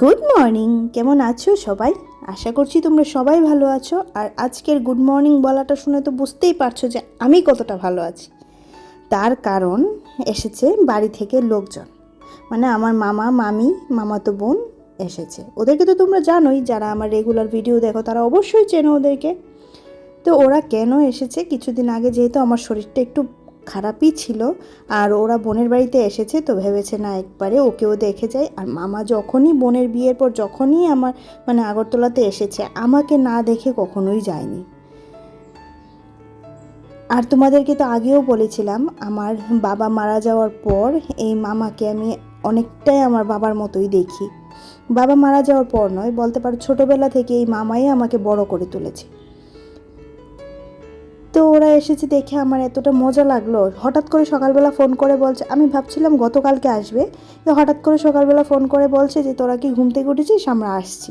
Good morning কেমন আছো সবাই? আশা করছি তোমরা সবাই ভালো আছো। আর আজকের গুড মর্নিং বলাটা শুনে তো বুঝতেই পারছ যে আমি কতটা ভালো আছি। তার কারণ এসেছে বাড়ি থেকে লোকজন। মানে আমার মামা, মামি, মামাতো বোন এসেছে। ওদেরকে তো তোমরা জানোই, যারা আমার রেগুলার ভিডিও দেখো, তারা অবশ্যই চেনো ওদেরকে। তো ওরা কেন এসেছে? কিছুদিন আগে যেহেতু আমার শরীরটা একটু খারাপই ছিল আর ওরা বোনের বাড়িতে এসেছে তো ভেবেছে, না, একবারে ওকেও দেখে যায় আর মামা যখনই বোনের বিয়ের পর যখনই আমার মানে আগরতলাতে এসেছে, আমাকে না দেখে কখনোই যায়নি। আর তোমাদেরকে তো আগেও বলেছিলাম, আমার বাবা মারা যাওয়ার পর এই মামাকে আমি অনেকটাই আমার বাবার মতোই দেখি। বাবা মারা যাওয়ার পর নয়, বলতে পারো ছোটোবেলা থেকে এই মামাই আমাকে বড় করে তুলেছে। তো ওরা এসেছে দেখে আমার এতটা মজা লাগল। হঠাৎ করে সকালবেলা ফোন করে বলছে, আমি ভাবছিলাম গতকালকে আসবে। তো হঠাৎ করে সকালবেলা ফোন করে বলছে যে, তোরা কি ঘুম থেকে উঠেছিস? আমরা আসছি।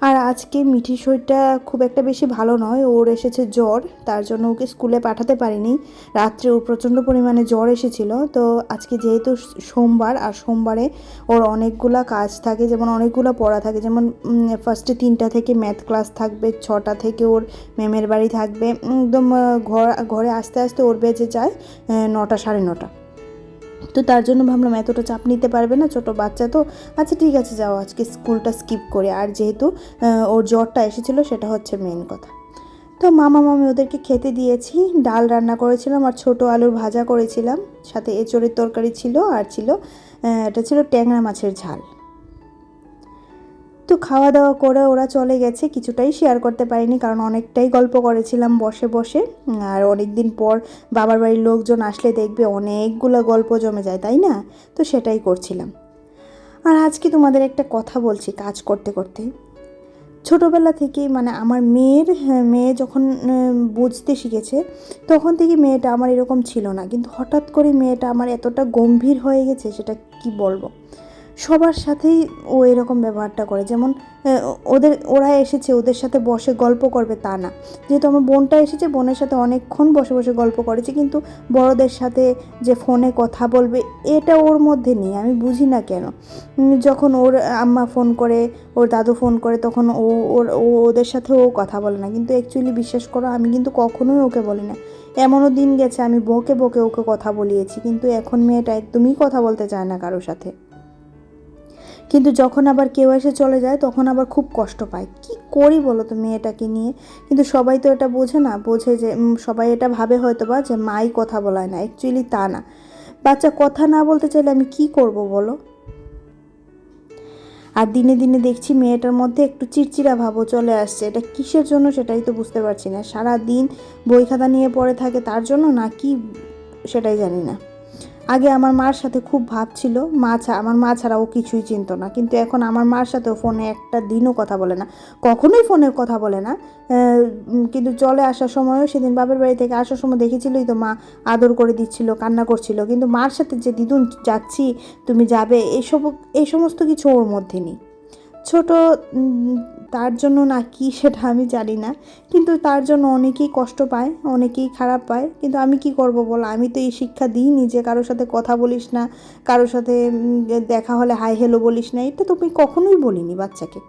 আর আজকে মিঠি শরীরটা খুব একটা বেশি ভালো নয়, ওর এসেছে জ্বর, তার জন্য ওকে স্কুলে পাঠাতে পারিনি। রাত্রে ওর প্রচণ্ড পরিমাণে জ্বর এসেছিল, তো আজকে যেহেতু সোমবার, আর সোমবারে ওর অনেকগুলো কাজ থাকে, যেমন অনেকগুলো পড়া থাকে, যেমন ফার্স্টে তিনটা থেকে ম্যাথ ক্লাস থাকবে, ছটা থেকে ওর ম্যামের বাড়ি থাকবে একদম ঘর, ঘরে আস্তে আস্তে ওর বেজে যায় নটা সাড়ে নটা। তো তার জন্য ভাবলাম এতটা চাপ নিতে পারবে না, ছোট বাচ্চা তো। আচ্ছা ঠিক আছে, যাও আজকে স্কুলটা স্কিপ করে। আর যেহেতু ওর জ্বরটা এসেছিল, সেটা হচ্ছে মেন কথা। তো মামা, মামি ওদেরকে খেতে দিয়েছি, ডাল রান্না করেছিলাম আর ছোট আলুর ভাজা করেছিলাম। সাথে এঁচড়ের তরকারি ছিল আর ছিল এটা ছিল ট্যাংরা মাছের ঝাল। তো খাওয়া দাওয়া করে ওরা চলে গেছে কিছুটাই শেয়ার করতে পারিনি কারণ অনেকটাই গল্প করেছিলাম বসে বসে। আর অনেক দিন পর বাবার বাড়ির লোকজন আসলে দেখবে অনেকগুলো গল্প জমে যায় তাই না? তো সেটাই করছিলাম। আর আজকে তোমাদের একটা কথা বলছি কাজ করতে করতে। ছোটোবেলা থেকে মানে আমার মেয়ের হ্যাঁ, মেয়ে যখন বুঝতে শিখেছে তখন থেকে মেয়েটা আমার এরকম ছিল না। কিন্তু হঠাৎ করে মেয়েটা আমার এতটা গম্ভীর হয়ে গেছে সেটা কি বলব? সবার সাথেই ও এরকম ব্যবহারটা করে। যেমন ওদের, ওরা এসেছে, ওদের সাথে বসে গল্প করবে তা না। যেহেতু আমার বোনটা এসেছে, বোনের সাথে অনেকক্ষণ বসে বসে গল্প করেছে, কিন্তু বড়দের সাথে যে ফোনে কথা বলবে, এটা ওর মধ্যে নেই, আমি বুঝি না কেন। যখন ওর আম্মা ফোন করে, ওর দাদু ফোন করে, তখন ও, ওর, ও ওদের সাথে ও কথা বলে না। কিন্তু অ্যাকচুয়ালি বিশ্বাস করো, আমি কিন্তু কখনোই ওকে বলি না। এমনও দিন গেছে, আমি বকে বকে ওকে কথা বলিয়েছি, কিন্তু এখন মেয়েটা একদমই কথা বলতে চায় না কারোর সাথে। কিন্তু যখন আবার কেউ এসে চলে যায়, তখন আবার খুব কষ্ট পায়। কি করি বলো তো মেয়েটাকে নিয়ে? কিন্তু সবাই তো এটা বোঝে না, বোঝে যে সবাই এটা ভাবে হয়তো বা যে, মাই কথা বলায় না অ্যাকচুয়ালি তা না। বাচ্চা কথা না বলতে চাইলে আমি কি করব বলো? আর দিনে দিনে দেখছি মেয়েটার মধ্যে একটু চিড়চিড়া ভাবও চলে আসছে। এটা কিসের জন্য সেটাই তো বুঝতে পারছি না। সারা দিন বই খাতা নিয়ে পড়ে থাকে তার জন্য না কি সেটাই জানি না। আগে আমার মার সাথে খুব ভাব ছিল, মা ছাড়া আমার মা ছাড়া ও কিছুই চিনত না। কিন্তু এখন আমার মার সাথেও ফোনে একটা দিনও কথা বলে না। কখনোই ফোনে কথা বলে না। কিন্তু চলে আসার সময়ও সেদিন বাপের বাড়ি থেকে আসার সময় দেখেছিলই তো মা আদর করে দিচ্ছিল, কান্না করছিল। কিন্তু মার সাথে যে দিদুন যাচ্ছি, তুমি যাবে এইসব এই সমস্ত কিছু ওর মধ্যে নেই। ছোট তার জন্য না কি সেটা আমি জানি না। কিন্তু তার জন্য অনেকেই কষ্ট পায়, অনেকেই খারাপ পায়। কিন্তু আমি কি করব বলো? আমি তো এই শিক্ষা দিইনি যে কারোর সাথে কথা বলিস না, কারোর সাথে দেখা হলে হাই হেলো বলিস না। এটা তুমি কখনোই বলিনি বাচ্চাকে।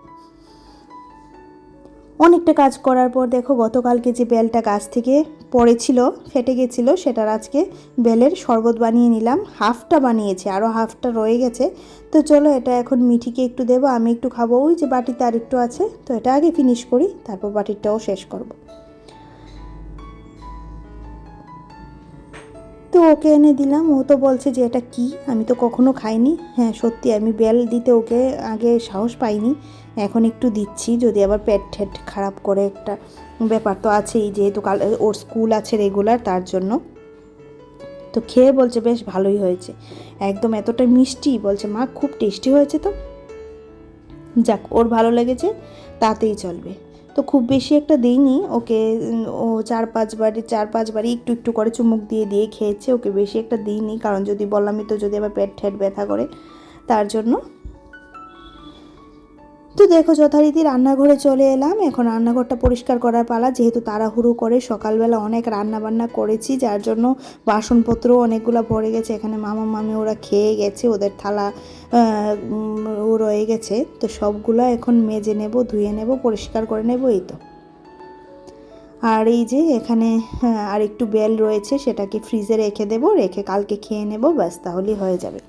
অনেকটা কাজ করার পর দেখো গতকালকে যে বেলটা গাছ থেকে পড়েছিল, ফেটে গেছিল, সেটার আজকে বেলের শরবত বানিয়ে নিলাম। হাফটা বানিয়েছি আরও হাফটা রয়ে গেছে। তো চলো এটা এখন মিঠিকে একটু দেবো, আমি একটু খাব। ওই যে বাটিতে আর একটু আছে, তো এটা আগে ফিনিশ করি, তারপর বাটিরটাও শেষ করব। তো ওকে এনে দিলাম। ও তো বলছে যে, এটা কি? আমি তো কখনো খাইনি। হ্যাঁ সত্যি, আমি বেল দিতে ওকে আগে সাহস পাইনি। এখন একটু দিচ্ছি, যদি আবার পেট ঠেট খারাপ করে একটা ব্যাপার তো আছেই, যেহেতু কাল ওর স্কুল আছে রেগুলার, তার জন্য। তো খেয়ে বলছে, বেশ, ভালোই হয়েছে। একদম এতটা মিষ্টি, বলছে, মা, খুব টেস্টি হয়েছে তো? যাক, ওর ভালো লেগেছে, তাতেই চলবে। তো খুব বেশি একটা দিইনি। ওকে ও চার পাঁচবারই চার পাঁচবারই একটু একটু করে চুমুক দিয়ে দিয়ে খেয়েছে। ওকে বেশি একটা দিইনি, কারণ যদি বললামই তো যদি আবার পেট ঠেট ব্যথা করে, তার জন্য তো দেখো, যথারীতি রান্নাঘরে চলে এলাম। এখন রান্নাঘরটা পরিষ্কার করার পালা। যেহেতু তাড়াহুড়ো করে সকালবেলা অনেক রান্না বান্না করেছি, যার জন্য বাসনপত্র অনেকগুলো ভরে গেছে। এখানে মামা, মামি ওরা খেয়ে গেছে, ওদের থালা ও রয়ে গেছে। তো সবগুলো এখন মেজে নেব, ধুয়ে নেব, পরিষ্কার করে নেব, এই তো। আর এই যে এখানে আর একটু বেল রয়েছে, সেটাকে ফ্রিজে রেখে দেব, রেখে কালকে খেয়ে নেব, ব্যাস, তাহলেই হয়ে যাবে।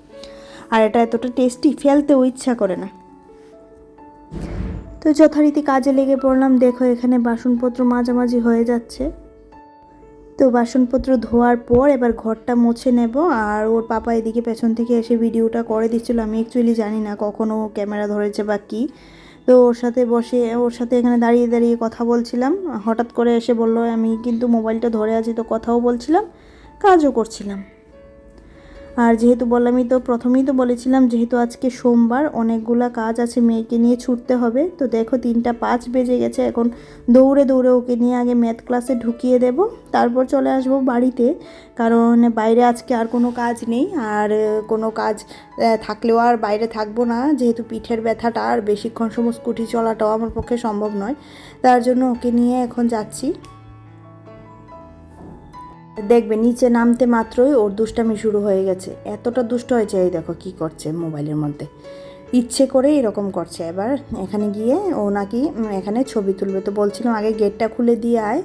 আর এটা এতটা টেস্টি, ফেলতেও ইচ্ছা করে না। তো যথারীতি কাজে লেগে পড়লাম। দেখো, এখানে বাসনপত্র মাঝামাঝি হয়ে যাচ্ছে। তো বাসনপত্র ধোয়ার পর এবার ঘরটা মুছে নেব। আর ওর পাপা এদিকে পেছন থেকে এসে ভিডিওটা করে দিচ্ছিল। আমি অ্যাকচুয়ালি জানি না কখনো ক্যামেরা ধরেছে বা কী। তো ওর সাথে বসে, ওর সাথে এখানে দাঁড়িয়ে দাঁড়িয়ে কথা বলছিলাম। হঠাৎ করে এসে বলল, আমি কিন্তু মোবাইলটা ধরে আছি তো কথাও বলছিলাম, কাজও করছিলাম। আর যেহেতু বললামই তো প্রথমেই তো বলেছিলাম যেহেতু আজকে সোমবার, অনেকগুলা কাজ আছে মেয়েকে নিয়ে ছুটতে হবে। তো দেখো, তিনটা পাঁচ বেজে গেছে, এখন দৌড়ে দৌড়ে ওকে নিয়ে আগে ম্যাথ ক্লাসে ঢুকিয়ে দেব। তারপর চলে আসব বাড়িতে, কারণ বাইরে আজকে আর কোনো কাজ নেই। আর কোনো কাজ থাকলেও আর বাইরে থাকব না, যেহেতু পিঠের ব্যথাটা আর বেশিক্ষণ সময় স্কুটি চলাটাও আমার পক্ষে সম্ভব নয়। তার জন্য ওকে নিয়ে এখন যাচ্ছি। দেখবে, নিচে নামতে মাত্রই ওর দুষ্টামি শুরু হয়ে গেছে। এতটা দুষ্ট হয়েছে, এই দেখো কি করছে মোবাইলের মধ্যে। ইচ্ছে করে এরকম করছে। এবার এখানে গিয়ে ও নাকি এখানে ছবি তুলবে। তো বলছিলাম, আগে গেটটা খুলে দিয়ে আয়।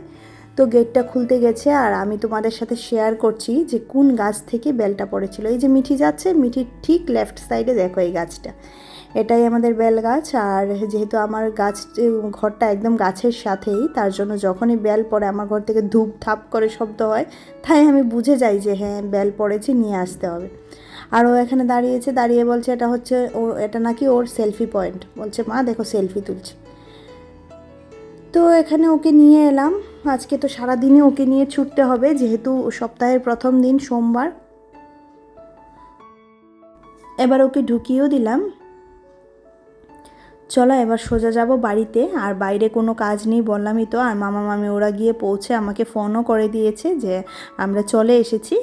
তো গেটটা খুলতে গেছে আর আমি তোমাদের সাথে শেয়ার করছি যে কোন গাছ থেকে বেলটা পড়েছিল। এই যে মিঠি যাচ্ছে, মিঠির ঠিক লেফট সাইডে দেখো এই গাছটা। এটাই আমাদের বেল গাছ। আর যেহেতু আমার গাছ, ঘরটা একদম গাছের সাথেই, তার জন্য যখনই বেল পড়ে, আমার ঘর থেকে ধূপ থাপ করে শব্দ হয়, তাই আমি বুঝে যাই যে হ্যাঁ বেল পড়েছে, নিয়ে আসতে হবে। আর ও এখানে দাঁড়িয়েছে, দাঁড়িয়ে বলছে, এটা হচ্ছে ও এটা নাকি ওর সেলফি পয়েন্ট বলছে, মা, দেখো সেলফি তুলছে। তো এখানে ওকে নিয়ে এলাম। আজকে তো সারাদিনে ওকে নিয়ে ছুটতে হবে, যেহেতু সপ্তাহের প্রথম দিন, সোমবার। এবার ওকে ঢুকিয়েও দিলাম। চলো এবার সোজা যাব বাড়িতে। আর বাইরে কোনো কাজ নেই বললামই তো। আর মামা মামি ওরা গিয়ে পৌঁছে আমাকে ফোনও করে দিয়েছে যে আমরা চলে এসেছি।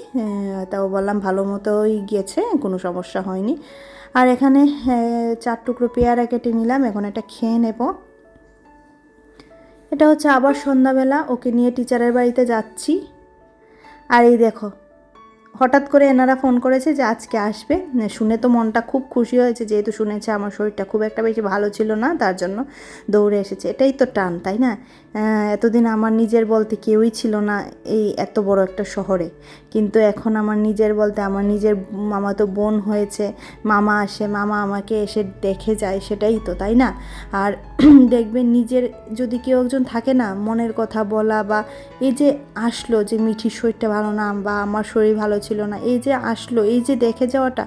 তাও বললাম ভালো মতোই গিয়েছে, কোনো সমস্যা হয়নি। আর এখানে চার টুকরো পেয়ারা কেটে নিলাম, এখন এটা খেয়ে নেব। এটা হচ্ছে আবার সন্ধ্যাবেলা, ওকে নিয়ে টিচারের বাড়িতে যাচ্ছি। আর এই দেখো হঠাৎ করে এনারা ফোন করেছে যে আজকে আসবে। শুনে তো মনটা খুব খুশি হয়েছে, যেহেতু শুনেছে আমার শরীরটা খুব একটা বেশি ভালো ছিল না, তার জন্য দৌড়ে এসেছে। এটাই তো টান, তাই না? এতদিন আমার নিজের বলতে কেউই ছিল না এই এত বড় একটা শহরে। কিন্তু এখন আমার নিজের বলতে আমার নিজের মামা তো বোন হয়েছে, মামা আসে, মামা আমাকে এসে দেখে যায়, সেটাই তো, তাই না? আর দেখবেন নিজের যদি কেউ একজন থাকে না, মনের কথা বলা বা এই যে আসলো যে মিঠির শরীরটা ভালো না বা আমার শরীর ভালো ছিল না। এই যে আসলো, এই যে দেখে যাওয়াটা,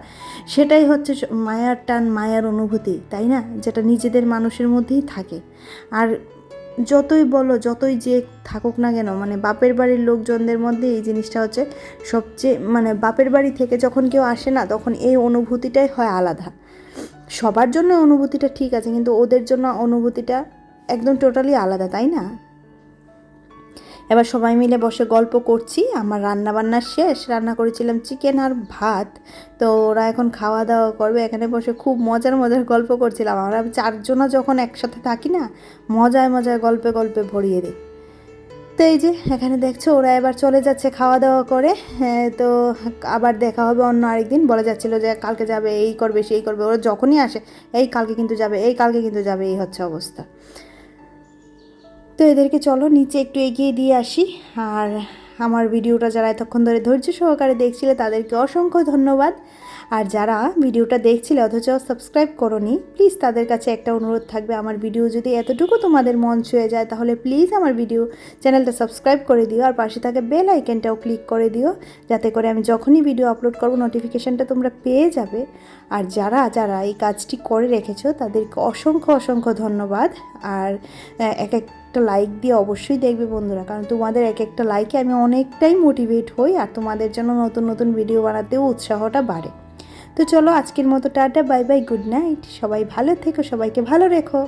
সেটাই হচ্ছে মায়ার টান, মায়ার অনুভূতি, তাই না? যেটা নিজেদের মানুষের মধ্যেই থাকে। আর যতই বলো, যতই যে থাকুক না কেন মানে বাপের বাড়ির লোকজনদের মধ্যে এই জিনিসটা হচ্ছে সবচেয়ে মানে বাপের বাড়ি থেকে যখন কেউ আসে না, তখন এই অনুভূতিটাই হয় আলাদা। সবার জন্য অনুভূতিটা ঠিক আছে, কিন্তু ওদের জন্য অনুভূতিটা একদম টোটালি আলাদা, তাই না? এবার সবাই মিলে বসে গল্প করছি। আমার রান্না বান্না শেষ, রান্না করেছিলাম চিকেন আর ভাত। তো ওরা এখন খাওয়া দাওয়া করবে, এখানে বসে খুব মজার মজার গল্প করছিলাম। আমরা চারজনা যখন একসাথে থাকি না, মজায় মজায় গল্পে গল্পে ভরিয়ে দিই। তো এই যে, এখানে দেখছ, ওরা এবার চলে যাচ্ছে খাওয়া দাওয়া করে তো আবার দেখা হবে অন্য আরেকদিন। বলা যাচ্ছিল যে কালকে যাবে, এই করবে, সেই করবে। ওরা যখনই আসে, এই কালকে কিন্তু যাবে, এই কালকে কিন্তু যাবে, এই হচ্ছে অবস্থা। তো এদেরকে চলো নিচে একটু এগিয়ে দিয়ে আসি। আর আমার ভিডিওটা যারা এতক্ষণ ধরে ধৈর্য সহকারে দেখছিলে তাদেরকে অসংখ্য ধন্যবাদ। আর যারা ভিডিওটা দেখছিলে অথচ সাবস্ক্রাইব করনি প্লিজ তাদের কাছে একটা অনুরোধ থাকবে। আমার ভিডিও যদি এতটুকু তোমাদের মন ছুঁয়ে যায়, তাহলে প্লিজ আমার ভিডিও চ্যানেলটা সাবস্ক্রাইব করে দিও আর পাশে থাকে বেল আইকনটাও ক্লিক করে দিও, যাতে করে আমি যখনই ভিডিও আপলোড করব নোটিফিকেশানটা তোমরা পেয়ে যাবে। আর যারা যারা এই কাজটি করে রেখেছো, তাদেরকে অসংখ্য অসংখ্য ধন্যবাদ। আর এক এক একটা লাইক দিয়ে অবশ্যই দেখবে বন্ধুরা, কারণ তোমাদের এক একটা লাইকে আমি অনেকটাই মোটিভেট হই আর তোমাদের জন্য নতুন নতুন ভিডিও বানাতেও উৎসাহটা বাড়ে। তো চলো আজকের মতো tata, bye bye, good night. সবাই ভালো থেকো, সবাইকে ভালো রেখো।